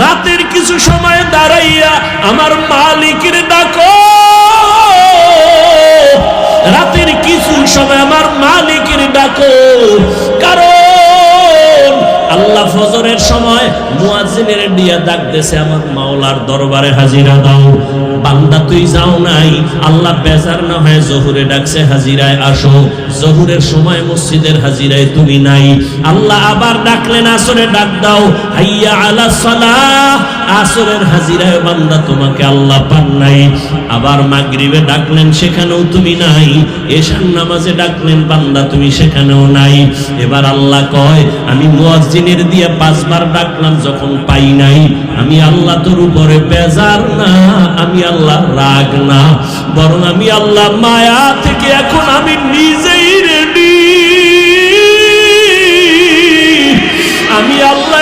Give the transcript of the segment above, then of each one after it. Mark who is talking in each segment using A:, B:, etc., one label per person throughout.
A: রাতের কিছু সময় দাঁড়াইয়া আমার মালিকের ডাকো। রাতের কিছু সময় আমার মালিকের ডাকো। কারণ আল্লাহ ফজরের সময় মুয়াজ্জিনের দিয়া ডাকতেছে আমার মাওলার দরবারে হাজিরা দাও। বান্দা, তুই যাও নাই। আল্লাহ বেজার না হয় জহুরে ডাকছে, হাজিরায় আসো। জহুরের সময় মসজিদের হাজিরায় তুমি নাই। আল্লাহ আবার ডাকলেন, আসরে ডাক দাও। হাইয়া আলা সালাহ। আসরের হাজিরায় বান্দা তোমাকে আল্লাহ পান নাই। আবার মাগরিবে ডাকলেন, সেখানেও তুমি নাই। এশার নামাজে ডাকলেন, বান্দা, তুমি সেখানেও নাই। এবার আল্লাহ কয়, আমি মুয়াজ্জিনের দিয়ে পাঁচবার ডাকলাম, যখন পাই নাই। আমি আল্লাহ তোর উপরে বেজার না, আমি আল্লাহ রাগ না। বরং আমি আল্লাহ মায়া থেকে এখন আমি নিজেই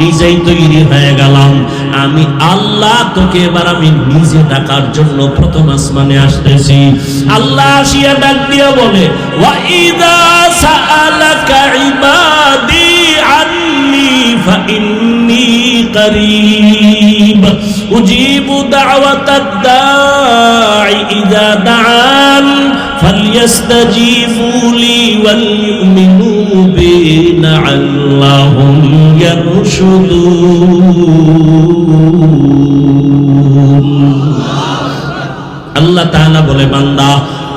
A: নিজেই তৈরি হয়ে গেলাম আমি আল্লাহ তোকে এবার আমি নিজে ডাকার জন্য প্রথম আসমানে আসতেছি আল্লাহ আসিয়া ডাক দিয়া বলে ওয়াইদা সাআলাকা ইবাদি আন্নি ফাইন্নি করিব উজিবু দাওয়াতাদ দাঈ ইযা দাআন فليستجيبوا لي وليؤمنوا بي لعلهم يرشدون আল্লাহ তাআলা বলে, বান্দা,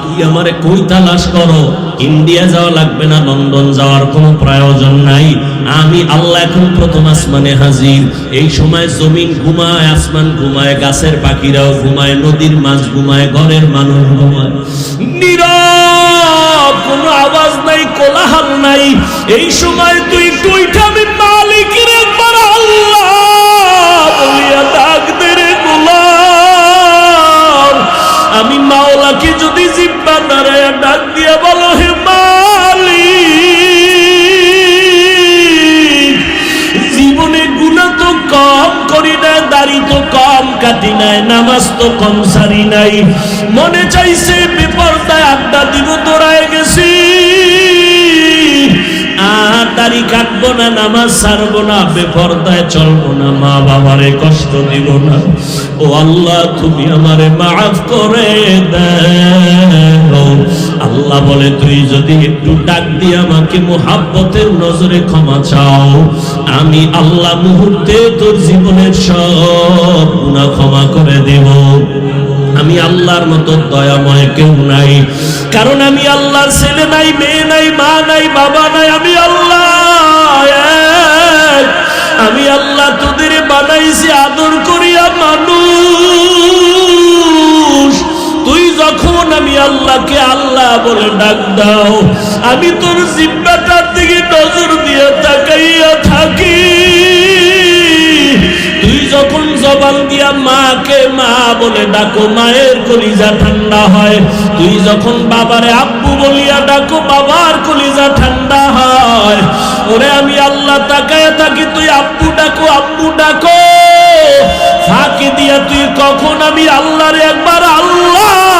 A: তুই আমারে কই তালাশ করো? ইন্ডিয়া যাওয়া লাগবে না, লন্ডন যাওয়ার কোনো প্রয়োজন নাই। আমি আল্লাহ এখন প্রথম আসমানে হাজির। এই সময় জমিন ঘুমায়, আসমান ঘুমায়, গাছের পাখিরাও ঘুমায়, নদীর মাছ ঘুমায়, ঘরের মানুষ ঘুমায়। নীরব কোনো আওয়াজ নাই নাই। এই সময় তুই উঠে আমি ডাক রে আমি মাওলাকে যদি জিব্বা দাঁড়ায় ডাক দিয়া বলো নাই নামাজ তো কম সারি নাই। মনে চাইছে বিপর্দায় আড্ডা দিব তোরায় গেছি। আর দাড়ি কাটবো না, নামাজ ছাড়বো না বেপরদায় চলবো না, মা বাবারে কষ্ট দিব না। ও আল্লাহ, তুমি আমারে মাফ করে দাও আল্লাহ বলে, তুই যদি একটু ডাক দিয়ে আমাকে মোহাব্বতের নজরে ক্ষমা চাও, আমি আল্লাহ মুহূর্তে তোর জীবনের সব গুণা ক্ষমা করে দেব। আমি আল্লাহর মতো দয়াময় কেউ নাই। কারণ আমি আল্লাহর ছেলে নাই, মেয়ে নাই, মা নাই, বাবা নাই, আমি আল্লাহ আল্লাহকে আল্লাহ বলে ডাক দাও। আমি তোর জিব্বাটার দিকে নজর দিয়ে তাকাইয়া থাকি। তুই যখন জবান দিয়া মাকে মা বলে ডাকো, মায়ের কলিজা ঠান্ডা হয়। তুই যখন বাবারে আব্বু বলিয়া ডাকো, বাবার কলিজা ঠান্ডা হয়। ওরে আমি আল্লাহ তাকায় থাকি, তুই আব্বু ডাকো আব্বু ডাকো। ফাঁকি দিয়া তুই কখন আমি আল্লাহরে একবার আল্লাহ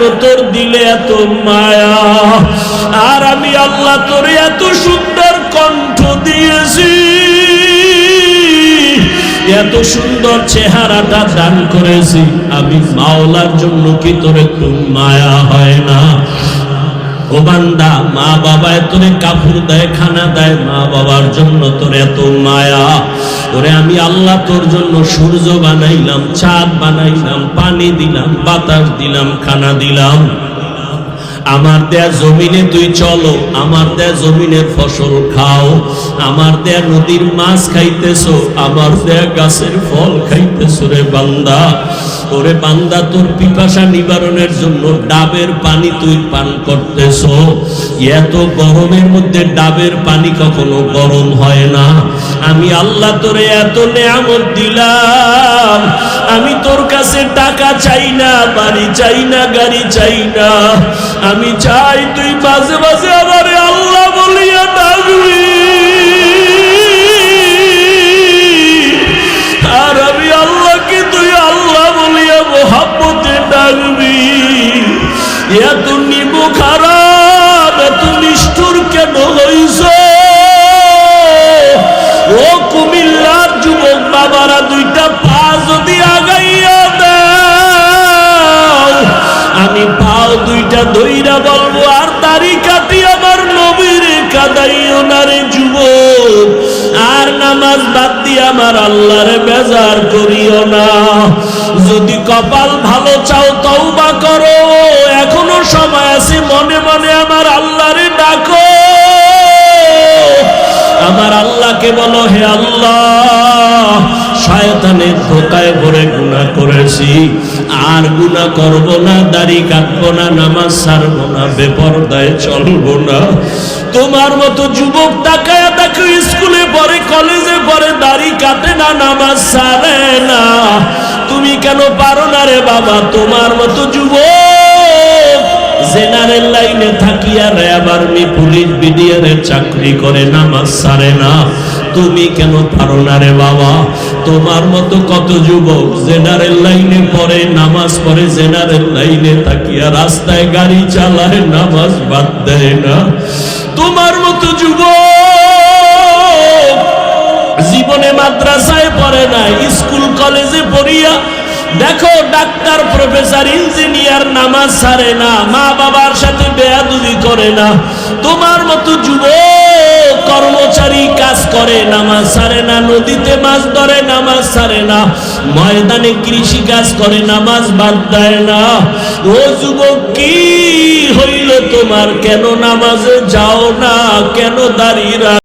A: জন্য তোর দিলে এত মায়া। আর আমি আল্লাহ তোরে এত সুন্দর কণ্ঠ দিয়েছি। এত সুন্দর চেহারাটা দান করেছি। আমি মাওলার জন্য কি তোর একটু মায়া হয় না? ও বান্দা মা বাবা তোরে কাপড় দেয়, খানা দেয় মা বাবার জন্য তোর এত মায়া। ওরে আমি আল্লাহ তোর জন্য সূর্য বানাইলাম, চাঁদ বানাইলাম, পানি দিলাম, বাতাস দিলাম, খানা দিলাম। আমার দেয়া জমিনে তুই চলো, আমার দেয়া জমিনের ফসল খাও, আমার দেয়া নদীর মাছ খাইতেছো, আমার দেয়া গাছের ফল খাইতেছো রে বান্দা। ওরে বান্দা, তোর পিপাসা নিবারণের জন্য ডাবের পানি তুই পান করতেছ। এত গরমের মধ্যে ডাবের পানি কখনো গরম হয় না। আমি আল্লাহ তোরে এত নেয়ামত দিলাম। আমি তোর কাছে টাকা চাই না, বাড়ি চাই না, গাড়ি চাই না। আমি চাই তুই মাঝে মাঝে আমারে কাদাইও যুব আর নামাজ বাদ দিয়ে আমার আল্লাহরে বেজার করিও না। যদি কপাল ভালো চাও তাও বা করো। এখনও সময় আছে, মনে মনে আমার আল্লাহরে ডাকো। আমার আল্লাহকে বলো, হে আল্লাহ শয়তানের ধোকায় ভরে গুনাহ করেছি। আর গুনাহ করব না, দাড়ি কাটবো না, নামাজ ছাড়বো না, বেপরদায় চলবো না। তোমার মতো যুবক তাকায় দেখো, স্কুলে পরে কলেজে পরে দাড়ি কাটে না, নামাজ ছাড়ে না। তুমি কেন পারো না রে বাবা? তোমার মতো যুবক জেনারেল লাইনে থাকিয়া র্যাব আর্মি পুলিশ বিডিআরের চাকরি করে, নামাজ সারে না। তুমি কেন পারো না রে বাবা? তোমার মতো কত যুবক জেনারেল লাইনে পড়ে, নামাজ পড়ে, জেনারেল লাইনে থাকিয়া রাস্তায় গাড়ি চালায়, নামাজ বাদ দেয় না। তোমার মতো যুবক জীবনে মাদ্রাসায় পড়ে না স্কুল, কলেজে পড়িয়া, দেখো ডাক্তার, প্রফেসর, ইঞ্জিনিয়ার নামাজ ছাড়ে না মা বাবার সাথে বেয়াদুবি করে না। তোমার মতো যুবক করে নামাজ সারে না, নদীতে মাছ ধরে, নামাজ সারে না। ময়দানে কৃষি কাজ করে, নামাজ বাদ দেয় না। ও যুবক, কি হইল তোমার? কেন নামাজে যাও না? কেন দাঁড়িয়ে